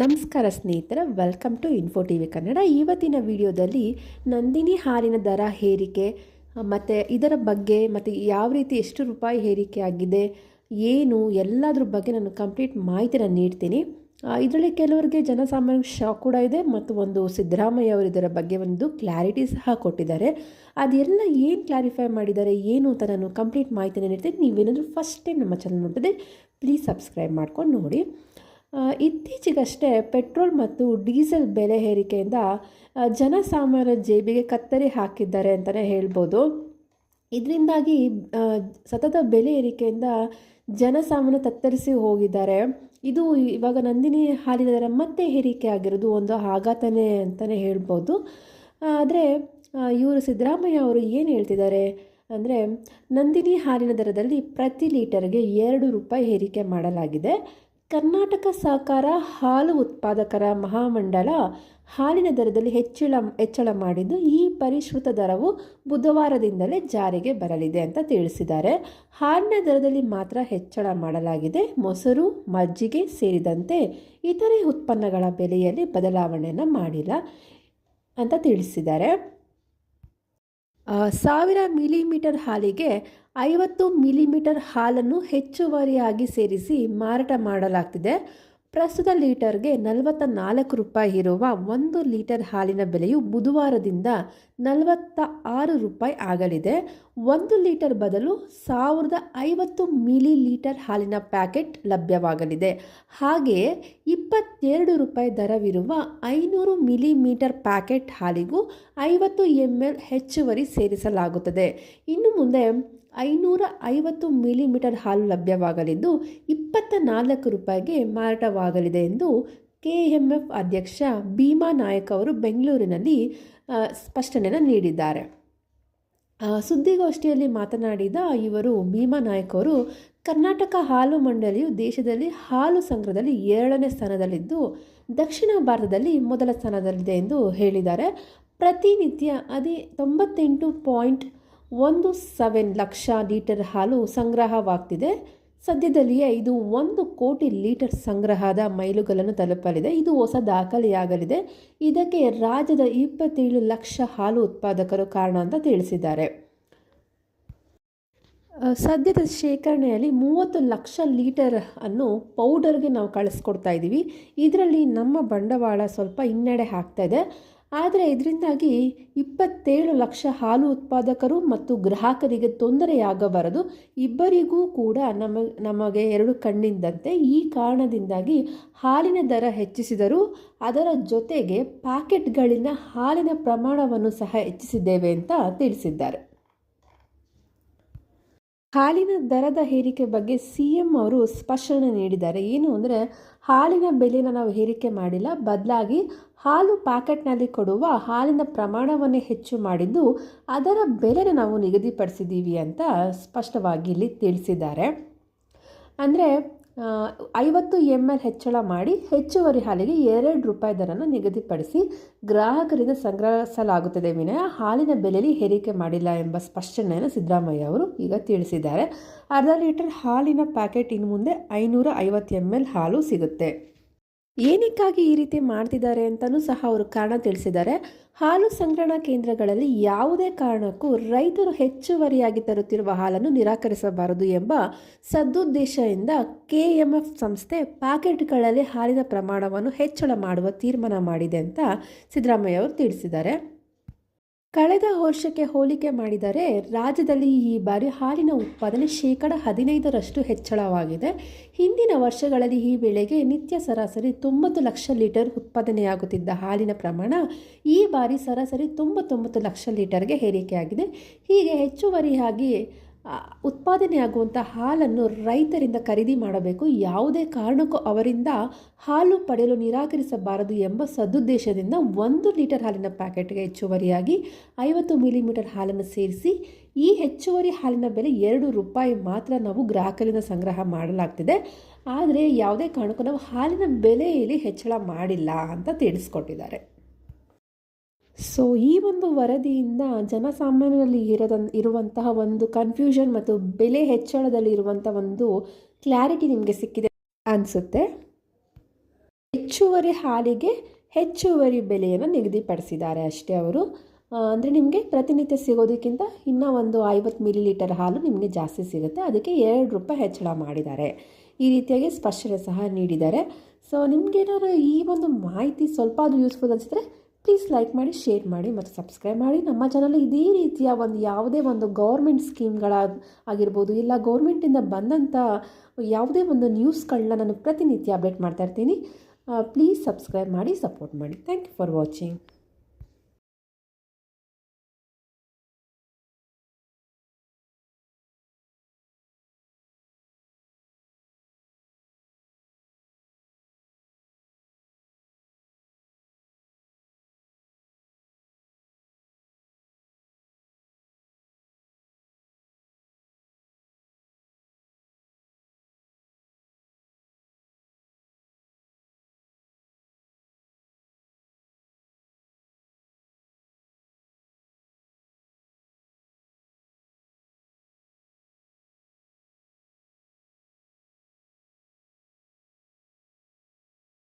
ನಮಸ್ಕಾರ ಸ್ನೇಹಿತರ welcome to info T V Kannada ಇವತ್ತಿನ ವಿಡಿಯೋದಲ್ಲಿ ನಂದಿನಿ ಹಾಲಿನ ದರ ಹೇರಿಕೆ ಮತ್ತು ಇದರ ಬಗ್ಗೆ, ಮತ್ತು ಯಾವ ರೀತಿ ಎಷ್ಟು ರೂಪಾಯಿ ಹೇರಿಕೆ ಆಗಿದೆ, ಏನು, ಎಲ್ಲದ್ರ ಬಗ್ಗೆ ನಾನು ಕಂಪ್ಲೀಟ್ ಮಾಹಿತಿನ ನೀಡ್ತೀನಿ. ಇದರಲ್ಲಿ ಕೆಲವರಿಗೆ ಜನಸಾಮಾನ್ಯ ಶಾಕ್ ಕೂಡ ಇದೆ, ಮತ್ತು ಒಂದು ಸಿದ್ದರಾಮಯ್ಯ ಅವರು ಇದರ ಬಗ್ಗೆ ಒಂದು ಕ್ಲಾರಿಟಿ ಸಹ ಕೊಟ್ಟಿದ್ದಾರೆ. ಅದೆಲ್ಲ ಏನು ಕ್ಲಾರಿಫೈ ಮಾಡಿದ್ದಾರೆ, ಏನು ಅಂತ ನಾನು ಕಂಪ್ಲೀಟ್ ಮಾಹಿತಿನ ನೀಡ್ತೀನಿ. ನೀವೇನಾದರೂ ಫಸ್ಟ್ ಟೈಮ್ ನಮ್ಮ ಚಾನಲ್ ನೋಡಿದ್ರೆ ಪ್ಲೀಸ್ ಸಬ್ಸ್ಕ್ರೈಬ್ ಮಾಡ್ಕೊಂಡು ನೋಡಿ. ಇತ್ತೀಚೆಗಷ್ಟೇ ಪೆಟ್ರೋಲ್ ಮತ್ತು ಡೀಸೆಲ್ ಬೆಲೆ ಏರಿಕೆಯಿಂದ ಜನಸಾಮಾನ್ಯರ ಜೇಬಿಗೆ ಕತ್ತರಿ ಹಾಕಿದ್ದಾರೆ ಅಂತಲೇ ಹೇಳ್ಬೋದು. ಇದರಿಂದಾಗಿ ಸತತ ಬೆಲೆ ಏರಿಕೆಯಿಂದ ಜನಸಾಮಾನ್ಯ ತತ್ತರಿಸಿ ಹೋಗಿದ್ದಾರೆ. ಇದು ಇವಾಗ ನಂದಿನಿ ಹಾಲಿನ ದರ ಮತ್ತೆ ಏರಿಕೆ ಆಗಿರೋದು ಒಂದು ಆಘಾತನೇ ಅಂತಲೇ ಹೇಳ್ಬೋದು. ಆದರೆ ಇವರು ಸಿದ್ದರಾಮಯ್ಯ ಅವರು ಏನು ಹೇಳ್ತಿದ್ದಾರೆ ಅಂದರೆ, ನಂದಿನಿ ಹಾಲಿನ ದರದಲ್ಲಿ ಪ್ರತಿ ಲೀಟರ್ಗೆ ಎರಡು ರೂಪಾಯಿ ಏರಿಕೆ ಮಾಡಲಾಗಿದೆ. ಕರ್ನಾಟಕ ಸಹಕಾರ ಹಾಲು ಉತ್ಪಾದಕರ ಮಹಾಮಂಡಲ ಹಾಲಿನ ದರದಲ್ಲಿ ಹೆಚ್ಚಳ ಹೆಚ್ಚಳ ಮಾಡಿದ್ದು ಈ ಪರಿಷ್ಕೃತ ದರವು ಬುಧವಾರದಿಂದಲೇ ಜಾರಿಗೆ ಬರಲಿದೆ ಅಂತ ತಿಳಿಸಿದ್ದಾರೆ. ಹಾಲಿನ ದರದಲ್ಲಿ ಮಾತ್ರ ಹೆಚ್ಚಳ ಮಾಡಲಾಗಿದೆ. ಮೊಸರು, ಮಜ್ಜಿಗೆ ಸೇರಿದಂತೆ ಇತರೆ ಉತ್ಪನ್ನಗಳ ಬೆಲೆಯಲ್ಲಿ ಬದಲಾವಣೆಯನ್ನು ಮಾಡಿಲ್ಲ ಅಂತ ತಿಳಿಸಿದ್ದಾರೆ. ಸಾವಿರ ಮಿಲಿಮೀಟರ್ ಹಾಲಿಗೆ ಐವತ್ತು ಮಿಲಿಮೀಟರ್ ಹಾಲನ್ನು ಹೆಚ್ಚುವರಿಯಾಗಿ ಸೇರಿಸಿ ಮಾರಾಟ ಮಾಡಲಾಗ್ತಿದೆ. ಪ್ರಸ್ತುತ ಲೀಟರ್ಗೆ ನಲವತ್ತ ನಾಲ್ಕು ರೂಪಾಯಿ ಇರುವ ಒಂದು ಲೀಟರ್ ಹಾಲಿನ ಬೆಲೆಯು ಬುಧವಾರದಿಂದ ನಲವತ್ತ ಆರು ರೂಪಾಯಿ ಆಗಲಿದೆ. ಒಂದು ಲೀಟರ್ ಬದಲು ಸಾವಿರದ ಐವತ್ತು ಮಿಲಿ ಲೀಟರ್ ಹಾಲಿನ ಪ್ಯಾಕೆಟ್ ಲಭ್ಯವಾಗಲಿದೆ. ಹಾಗೆಯೇ ಇಪ್ಪತ್ತೆರಡು ರೂಪಾಯಿ ದರವಿರುವ ಐನೂರು ಮಿಲಿಮೀಟರ್ ಪ್ಯಾಕೆಟ್ ಹಾಲಿಗೂ ಐವತ್ತು ಎಂ ಎಲ್ ಹೆಚ್ಚುವರಿ ಸೇರಿಸಲಾಗುತ್ತದೆ. ಇನ್ನು ಮುಂದೆ ಐನೂರ ಐವತ್ತು ಮಿಲಿಮೀಟರ್ ಹಾಲು ಲಭ್ಯವಾಗಲಿದ್ದು ಇಪ್ಪತ್ತ ನಾಲ್ಕು ರೂಪಾಯಿಗೆ ಮಾರಾಟವಾಗಲಿದೆ ಎಂದು ಕೆ ಎಂ ಎಫ್ ಅಧ್ಯಕ್ಷ ಭೀಮಾ ನಾಯಕ್ ಅವರು ಬೆಂಗಳೂರಿನಲ್ಲಿ ಸ್ಪಷ್ಟನೆಯನ್ನು ನೀಡಿದ್ದಾರೆ. ಸುದ್ದಿಗೋಷ್ಠಿಯಲ್ಲಿ ಮಾತನಾಡಿದ ಇವರು ಭೀಮಾ ನಾಯಕ್ ಅವರು, ಕರ್ನಾಟಕ ಹಾಲು ಮಂಡಳಿಯು ದೇಶದಲ್ಲಿ ಹಾಲು ಸಂಗ್ರಹದಲ್ಲಿ ಎರಡನೇ ಸ್ಥಾನದಲ್ಲಿದ್ದು, ದಕ್ಷಿಣ ಭಾರತದಲ್ಲಿ ಮೊದಲ ಸ್ಥಾನದಲ್ಲಿದೆ ಎಂದು ಹೇಳಿದ್ದಾರೆ. ಪ್ರತಿನಿತ್ಯ ಅದೇ ತೊಂಬತ್ತೆಂಟು ಪಾಯಿಂಟ್ ಒಂದು ಸೆವೆನ್ ಲಕ್ಷ ಲೀಟರ್ ಹಾಲು ಸಂಗ್ರಹವಾಗ್ತಿದೆ. ಸದ್ಯದಲ್ಲಿಯೇ ಇದು ಒಂದು ಕೋಟಿ ಲೀಟರ್ ಸಂಗ್ರಹದ ಮೈಲುಗಲ್ಲನ್ನು ತಲುಪಲಿದೆ. ಇದು ಹೊಸ ದಾಖಲೆಯಾಗಲಿದೆ. ಇದಕ್ಕೆ ರಾಜ್ಯದ ಇಪ್ಪತ್ತೇಳು ಲಕ್ಷ ಹಾಲು ಉತ್ಪಾದಕರು ಕಾರಣ ಅಂತ ತಿಳಿಸಿದ್ದಾರೆ. ಸದ್ಯದ ಶೇಖರಣೆಯಲ್ಲಿ ಮೂವತ್ತು ಲಕ್ಷ ಲೀಟರ್ ಅನ್ನು ಪೌಡರ್ಗೆ ನಾವು ಕಳಿಸ್ಕೊಡ್ತಾ ಇದ್ದೀವಿ ಇದರಲ್ಲಿ ನಮ್ಮ ಬಂಡವಾಳ ಸ್ವಲ್ಪ ಹಿನ್ನಡೆ ಇದೆ. ಆದರೆ ಇದರಿಂದಾಗಿ ಇಪ್ಪತ್ತೇಳು ಲಕ್ಷ ಹಾಲು ಉತ್ಪಾದಕರು ಮತ್ತು ಗ್ರಾಹಕರಿಗೆ ತೊಂದರೆಯಾಗಬಾರದು. ಇಬ್ಬರಿಗೂ ಕೂಡ ನಮ್ಮ ನಮಗೆ ಎರಡು ಕಣ್ಣಿಂದಂತೆ ಈ ಕಾರಣದಿಂದಾಗಿ ಹಾಲಿನ ದರ ಹೆಚ್ಚಿಸಿದರೂ ಅದರ ಜೊತೆಗೆ ಪ್ಯಾಕೆಟ್ಗಳಿಂದ ಹಾಲಿನ ಪ್ರಮಾಣವನ್ನು ಸಹ ಹೆಚ್ಚಿಸಿದ್ದೇವೆ ಅಂತ ತಿಳಿಸಿದ್ದಾರೆ. ಹಾಲಿನ ದರದ ಏರಿಕೆ ಬಗ್ಗೆ ಸಿ ಎಂ ಅವರು ಸ್ಪಷ್ಟನೆ ನೀಡಿದ್ದಾರೆ. ಏನು ಅಂದರೆ, ಹಾಲಿನ ಬೆಲೆನ ನಾವು ಏರಿಕೆ ಮಾಡಿಲ್ಲ, ಬದಲಾಗಿ ಹಾಲು ಪ್ಯಾಕೆಟ್ನಲ್ಲಿ ಕೊಡುವ ಹಾಲಿನ ಪ್ರಮಾಣವನ್ನೇ ಹೆಚ್ಚು ಮಾಡಿದ್ದು ಅದರ ಬೆಲೆನ ನಾವು ನಿಗದಿಪಡಿಸಿದ್ದೀವಿ ಅಂತ ಸ್ಪಷ್ಟವಾಗಿ ಇಲ್ಲಿ ತಿಳಿಸಿದ್ದಾರೆ. ಅಂದರೆ ಐವತ್ತು ಎಂ ಎಲ್ ಹೆಚ್ಚಳ ಮಾಡಿ ಹೆಚ್ಚುವರಿ ಹಾಲಿಗೆ ಎರಡು ರೂಪಾಯಿ ದರನ ನಿಗದಿಪಡಿಸಿ ಗ್ರಾಹಕರಿಂದ ಸಂಗ್ರಹಿಸಲಾಗುತ್ತದೆ ವಿನಯ. ಹಾಲಿನ ಬೆಲೆಯಲ್ಲಿ ಏರಿಕೆ ಮಾಡಿಲ್ಲ ಎಂಬ ಸ್ಪಷ್ಟನೆಯನ್ನು ಸಿದ್ದರಾಮಯ್ಯ ಅವರು ಈಗ ತಿಳಿಸಿದ್ದಾರೆ. ಅರ್ಧ ಲೀಟರ್ ಹಾಲಿನ ಪ್ಯಾಕೆಟ್ ಇನ್ನು ಮುಂದೆ ಐನೂರ ಐವತ್ತು ಎಂ ಎಲ್ ಹಾಲು ಸಿಗುತ್ತೆ. ಏನಕ್ಕಾಗಿ ಈ ರೀತಿ ಮಾಡ್ತಿದ್ದಾರೆ ಅಂತಲೂ ಸಹ ಅವರು ಕಾರಣ ತಿಳಿಸಿದ್ದಾರೆ. ಹಾಲು ಸಂಗ್ರಹಣಾ ಕೇಂದ್ರಗಳಲ್ಲಿ ಯಾವುದೇ ಕಾರಣಕ್ಕೂ ರೈತರು ಹೆಚ್ಚುವರಿಯಾಗಿ ತರುತ್ತಿರುವ ಹಾಲನ್ನು ನಿರಾಕರಿಸಬಾರದು ಎಂಬ ಸದುದ್ದೇಶದಿಂದ ಕೆಎಂಎಫ್ ಸಂಸ್ಥೆ ಪ್ಯಾಕೆಟ್ಗಳಲ್ಲಿ ಹಾಲಿನ ಪ್ರಮಾಣವನ್ನು ಹೆಚ್ಚಳ ಮಾಡುವ ತೀರ್ಮಾನ ಮಾಡಿದೆ ಅಂತ ಸಿದ್ದರಾಮಯ್ಯ ಅವರು ತಿಳಿಸಿದ್ದಾರೆ. ಕಳೆದ ವರ್ಷಕ್ಕೆ ಹೋಲಿಕೆ ಮಾಡಿದರೆ ರಾಜ್ಯದಲ್ಲಿ ಈ ಬಾರಿ ಹಾಲಿನ ಉತ್ಪಾದನೆ ಶೇಕಡ ಹದಿನೈದರಷ್ಟು ಹೆಚ್ಚಳವಾಗಿದೆ. ಹಿಂದಿನ ವರ್ಷಗಳಲ್ಲಿ ಈ ಬೆಳೆಗೆ ನಿತ್ಯ ಸರಾಸರಿ ತೊಂಬತ್ತು ಲಕ್ಷ ಲೀಟರ್ ಉತ್ಪಾದನೆಯಾಗುತ್ತಿದ್ದ ಹಾಲಿನ ಪ್ರಮಾಣ ಈ ಬಾರಿ ಸರಾಸರಿ ತೊಂಬತ್ತೊಂಬತ್ತು ಲಕ್ಷ ಲೀಟರ್ಗೆ ಏರಿಕೆಯಾಗಿದೆ. ಹೀಗೆ ಹೆಚ್ಚುವರಿಯಾಗಿ ಉತ್ಪಾದನೆಯಾಗುವಂಥ ಹಾಲನ್ನು ರೈತರಿಂದ ಖರೀದಿ ಮಾಡಬೇಕು. ಯಾವುದೇ ಕಾರಣಕ್ಕೂ ಅವರಿಂದ ಹಾಲು ಪಡೆಯಲು ನಿರಾಕರಿಸಬಾರದು ಎಂಬ ಸದುದ್ದೇಶದಿಂದ ಒಂದು ಲೀಟರ್ ಹಾಲಿನ ಪ್ಯಾಕೆಟ್ಗೆ ಹೆಚ್ಚುವರಿಯಾಗಿ ಐವತ್ತು ಮಿಲಿಮೀಟರ್ ಹಾಲನ್ನು ಸೇರಿಸಿ, ಈ ಹೆಚ್ಚುವರಿ ಹಾಲಿನ ಬೆಲೆ ಎರಡು ರೂಪಾಯಿ ಮಾತ್ರ ನಾವು ಗ್ರಾಹಕರಿಂದ ಸಂಗ್ರಹ ಮಾಡಲಾಗ್ತಿದೆ. ಆದರೆ ಯಾವುದೇ ಕಾರಣಕ್ಕೂ ನಾವು ಹಾಲಿನ ಬೆಲೆಯಲ್ಲಿ ಹೆಚ್ಚಳ ಮಾಡಿಲ್ಲ ಅಂತ ತಿಳಿಸ್ಕೊಟ್ಟಿದ್ದಾರೆ. ಸೊ ಈ ಒಂದು ವರದಿಯಿಂದ ಜನಸಾಮಾನ್ಯರಲ್ಲಿ ಇರದ, ಇರುವಂತಹ ಒಂದು ಕನ್ಫ್ಯೂಷನ್ ಮತ್ತು ಬೆಲೆ ಹೆಚ್ಚಳದಲ್ಲಿ ಇರುವಂಥ ಒಂದು ಕ್ಲಾರಿಟಿ ನಿಮಗೆ ಸಿಕ್ಕಿದೆ ಅನಿಸುತ್ತೆ. ಹೆಚ್ಚುವರಿ ಹಾಲಿಗೆ ಹೆಚ್ಚುವರಿ ಬೆಲೆಯನ್ನು ನಿಗದಿಪಡಿಸಿದ್ದಾರೆ ಅಷ್ಟೇ ಅವರು. ಅಂದರೆ ನಿಮಗೆ ಪ್ರತಿನಿತ್ಯ ಸಿಗೋದಕ್ಕಿಂತ ಇನ್ನೂ ಒಂದು ಐವತ್ತು ಮಿಲಿ ಲೀಟರ್ ಹಾಲು ನಿಮಗೆ ಜಾಸ್ತಿ ಸಿಗುತ್ತೆ. ಅದಕ್ಕೆ ಎರಡು ರೂಪಾಯಿ ಹೆಚ್ಚಳ ಮಾಡಿದ್ದಾರೆ. ಈ ರೀತಿಯಾಗಿ ಸ್ಪಷ್ಟನೆ ಸಹ ನೀಡಿದ್ದಾರೆ. ಸೊ ನಿಮಗೇನಾದ್ರು ಈ ಒಂದು ಮಾಹಿತಿ ಸ್ವಲ್ಪ ಅದು ಯೂಸ್ಫುಲ್ ಅನಿಸಿದ್ರೆ ಪ್ಲೀಸ್ ಲೈಕ್ ಮಾಡಿ ಶೇರ್ ಮಾಡಿ ಮತ್ತು ಸಬ್ಸ್ಕ್ರೈಬ್ ಮಾಡಿ. ನಮ್ಮ ಚಾನಲ್ ಇದೇ ರೀತಿಯ ಒಂದು ಯಾವುದೇ ಒಂದು ಗೌರ್ಮೆಂಟ್ ಸ್ಕೀಮ್ಗಳ ಆಗಿರ್ಬೋದು, ಇಲ್ಲ ಗೌರ್ಮೆಂಟಿಂದ ಬಂದಂಥ ಯಾವುದೇ ಒಂದು ನ್ಯೂಸ್ಗಳನ್ನ ನಾನು ಪ್ರತಿನಿತ್ಯ ಅಪ್ಡೇಟ್ ಮಾಡ್ತಾ ಇರ್ತೀನಿ. ಪ್ಲೀಸ್ ಸಬ್ಸ್ಕ್ರೈಬ್ ಮಾಡಿ ಸಪೋರ್ಟ್ ಮಾಡಿ. Thank you for watching